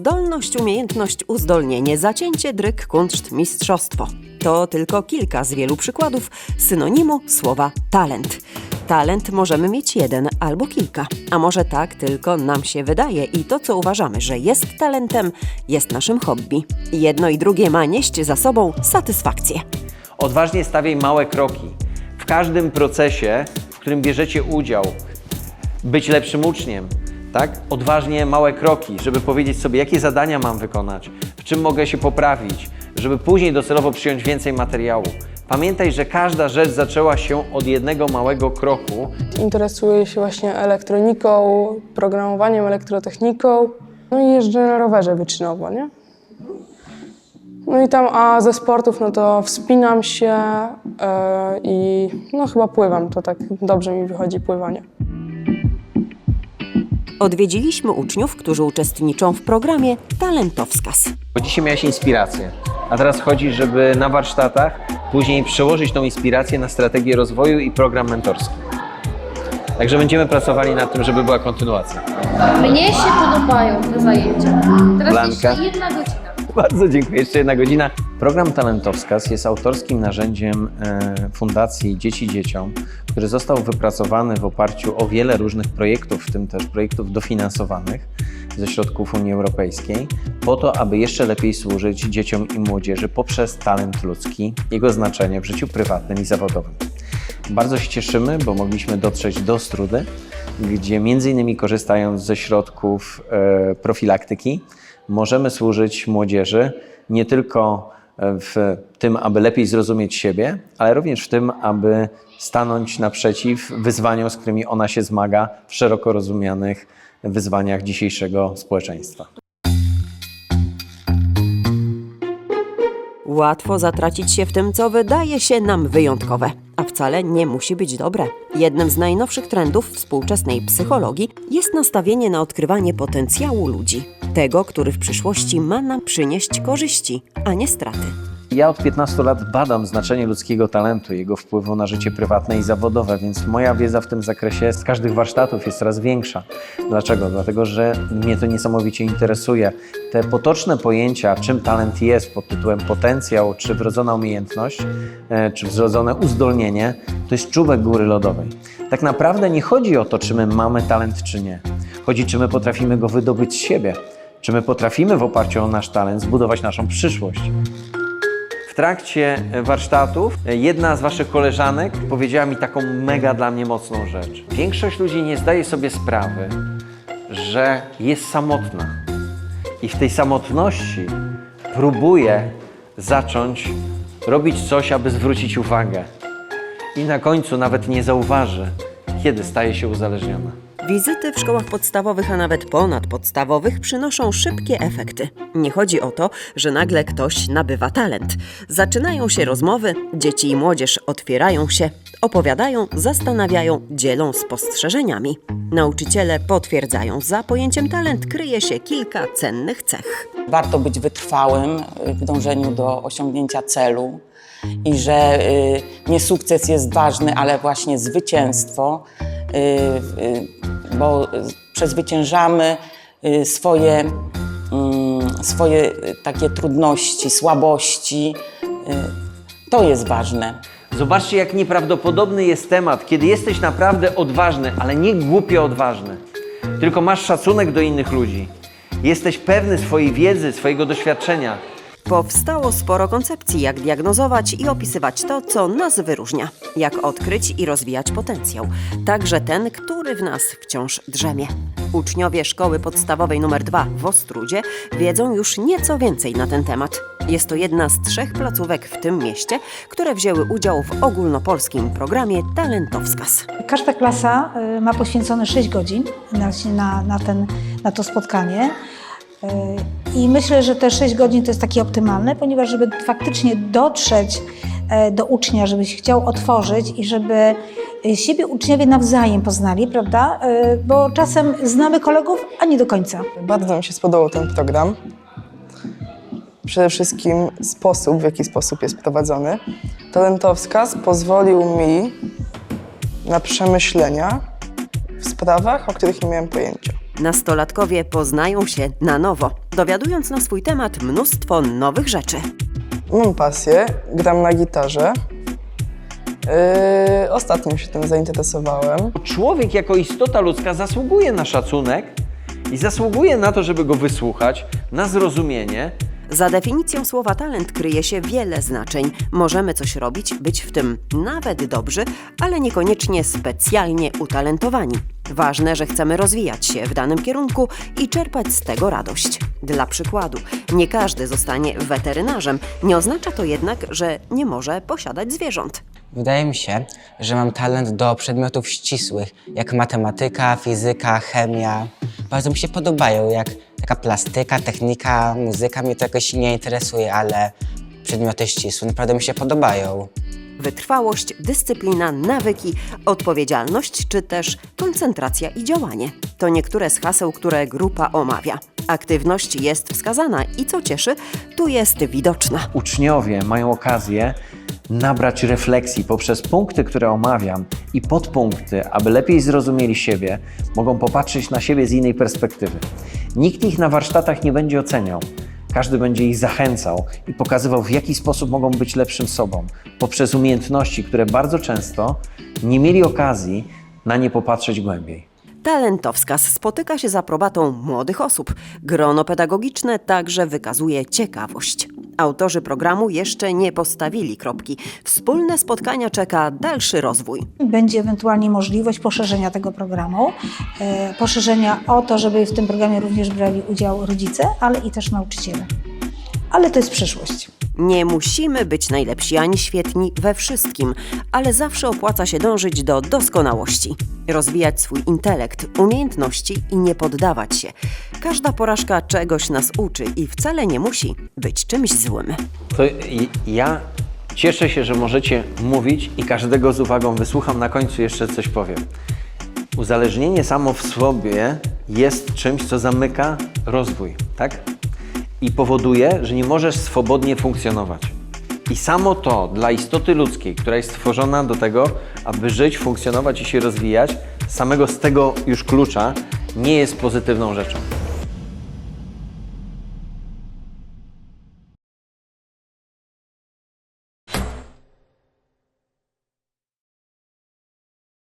Zdolność, umiejętność, uzdolnienie, zacięcie, dryk, kunszt, mistrzostwo. To tylko kilka z wielu przykładów synonimu słowa talent. Talent możemy mieć jeden albo kilka, a może tak tylko nam się wydaje i to, co uważamy, że jest talentem, jest naszym hobby. Jedno i drugie ma nieść za sobą satysfakcję. Odważnie stawiaj małe kroki. W każdym procesie, w którym bierzecie udział, być lepszym uczniem, tak? Odważnie małe kroki, żeby powiedzieć sobie, jakie zadania mam wykonać, w czym mogę się poprawić, żeby później docelowo przyjąć więcej materiału. Pamiętaj, że każda rzecz zaczęła się od jednego małego kroku. Interesuję się właśnie elektroniką, programowaniem, elektrotechniką. No i jeżdżę na rowerze wyczynowo, nie? No i tam, a ze sportów, no to wspinam się e, i no chyba pływam, to tak dobrze mi wychodzi pływanie. Odwiedziliśmy uczniów, którzy uczestniczą w programie Talentowskaz. Bo dzisiaj miałeś inspirację, a teraz chodzi, żeby na warsztatach później przełożyć tą inspirację na strategię rozwoju i program mentorski. Także będziemy pracowali nad tym, żeby była kontynuacja. Mnie się podobają te zajęcia. Teraz Blanka? jeszcze jedna godzina. Bardzo dziękuję. Jeszcze jedna godzina. Program Talentowskaz jest autorskim narzędziem e, Fundacji Dzieci Dzieciom, który został wypracowany w oparciu o wiele różnych projektów, w tym też projektów dofinansowanych ze środków Unii Europejskiej, po to, aby jeszcze lepiej służyć dzieciom i młodzieży poprzez talent ludzki, jego znaczenie w życiu prywatnym i zawodowym. Bardzo się cieszymy, bo mogliśmy dotrzeć do Strudy, gdzie innymi korzystając ze środków e, profilaktyki, możemy służyć młodzieży nie tylko w tym, aby lepiej zrozumieć siebie, ale również w tym, aby stanąć naprzeciw wyzwaniom, z którymi ona się zmaga w szeroko rozumianych wyzwaniach dzisiejszego społeczeństwa. Łatwo zatracić się w tym, co wydaje się nam wyjątkowe, a wcale nie musi być dobre. Jednym z najnowszych trendów współczesnej psychologii jest nastawienie na odkrywanie potencjału ludzi, tego, który w przyszłości ma nam przynieść korzyści, a nie straty. Ja od 15 lat badam znaczenie ludzkiego talentu, jego wpływu na życie prywatne i zawodowe, więc moja wiedza w tym zakresie z każdych warsztatów jest coraz większa. Dlaczego? Dlatego, że mnie to niesamowicie interesuje. Te potoczne pojęcia, czym talent jest pod tytułem potencjał, czy wrodzona umiejętność, e, czy wrodzone uzdolnienie, to jest czubek góry lodowej. Tak naprawdę nie chodzi o to, czy my mamy talent, czy nie. Chodzi, czy my potrafimy go wydobyć z siebie. Czy my potrafimy w oparciu o nasz talent zbudować naszą przyszłość. W trakcie warsztatów jedna z Waszych koleżanek powiedziała mi taką mega dla mnie mocną rzecz. Większość ludzi nie zdaje sobie sprawy, że jest samotna i w tej samotności próbuje zacząć robić coś, aby zwrócić uwagę. I na końcu nawet nie zauważy, kiedy staje się uzależniona. Wizyty w szkołach podstawowych, a nawet ponadpodstawowych przynoszą szybkie efekty. Nie chodzi o to, że nagle ktoś nabywa talent. Zaczynają się rozmowy, dzieci i młodzież otwierają się, opowiadają, zastanawiają, dzielą spostrzeżeniami. Nauczyciele potwierdzają, za pojęciem talent kryje się kilka cennych cech. Warto być wytrwałym w dążeniu do osiągnięcia celu i że y, nie sukces jest ważny, ale właśnie zwycięstwo, y, y, bo y, przezwyciężamy y, swoje, mm, swoje y, takie trudności, słabości. To jest ważne. Zobaczcie, jak nieprawdopodobny jest temat, kiedy jesteś naprawdę odważny, ale nie głupio odważny, tylko masz szacunek do innych ludzi. Jesteś pewny swojej wiedzy, swojego doświadczenia. Powstało sporo koncepcji, jak diagnozować i opisywać to, co nas wyróżnia, jak odkryć i rozwijać potencjał, także ten, który w nas wciąż drzemie. Uczniowie szkoły podstawowej nr 2 w Ostrudzie wiedzą już nieco więcej na ten temat. Jest to jedna z trzech placówek w tym mieście, które wzięły udział w ogólnopolskim programie Talentowskaz. Każda klasa y, ma poświęcone 6 godzin na, na, na, ten, na to spotkanie. I myślę, że te 6 godzin to jest takie optymalne, ponieważ żeby faktycznie dotrzeć e, do ucznia, żeby się chciał otworzyć i żeby y, siebie uczniowie nawzajem poznali, prawda? Y, Bo czasem znamy kolegów, a nie do końca. Bardzo mi się spodobał ten program. Przede wszystkim sposób, w jaki sposób jest prowadzony. Talentowskaz pozwolił mi na przemyślenia w sprawach, o których nie miałem pojęcia. Nastolatkowie poznają się na nowo, dowiadując na swój temat mnóstwo nowych rzeczy. Mam pasję, gram na gitarze. Yy, ostatnio się tym zainteresowałem. Człowiek jako istota ludzka zasługuje na szacunek i zasługuje na to, żeby go wysłuchać, na zrozumienie. Za definicją słowa talent kryje się wiele znaczeń. Możemy coś robić, być w tym nawet dobrzy, ale niekoniecznie specjalnie utalentowani. Ważne, że chcemy rozwijać się w danym kierunku i czerpać z tego radość. Dla przykładu, nie każdy zostanie weterynarzem. Nie oznacza to jednak, że nie może posiadać zwierząt. Wydaje mi się, że mam talent do przedmiotów ścisłych, jak matematyka, fizyka, chemia. Bardzo mi się podobają, jak taka plastyka, technika, muzyka mnie to jakoś nie interesuje, ale przedmioty ścisłe naprawdę mi się podobają. Wytrwałość, dyscyplina, nawyki, odpowiedzialność czy też koncentracja i działanie. To niektóre z haseł, które grupa omawia. Aktywność jest wskazana i co cieszy, tu jest widoczna. Uczniowie mają okazję nabrać refleksji poprzez punkty, które omawiam i podpunkty, aby lepiej zrozumieli siebie, mogą popatrzeć na siebie z innej perspektywy. Nikt ich na warsztatach nie będzie oceniał. Każdy będzie ich zachęcał i pokazywał, w jaki sposób mogą być lepszym sobą, poprzez umiejętności, które bardzo często nie mieli okazji na nie popatrzeć głębiej. Talentowskaz spotyka się z aprobatą młodych osób. Grono pedagogiczne także wykazuje ciekawość. Autorzy programu jeszcze nie postawili kropki. Wspólne spotkania czeka dalszy rozwój. Będzie ewentualnie możliwość poszerzenia tego programu, e, poszerzenia o to, żeby w tym programie również brali udział rodzice, ale i też nauczyciele. Ale to jest przyszłość. Nie musimy być najlepsi ani świetni we wszystkim, ale zawsze opłaca się dążyć do doskonałości. Rozwijać swój intelekt, umiejętności i nie poddawać się. Każda porażka czegoś nas uczy i wcale nie musi być czymś złym. To ja cieszę się, że możecie mówić i każdego z uwagą wysłucham. Na końcu jeszcze coś powiem. Uzależnienie samo w sobie jest czymś, co zamyka rozwój, tak? I powoduje, że nie możesz swobodnie funkcjonować. I samo to dla istoty ludzkiej, która jest stworzona do tego, aby żyć, funkcjonować i się rozwijać, samego z tego już klucza nie jest pozytywną rzeczą.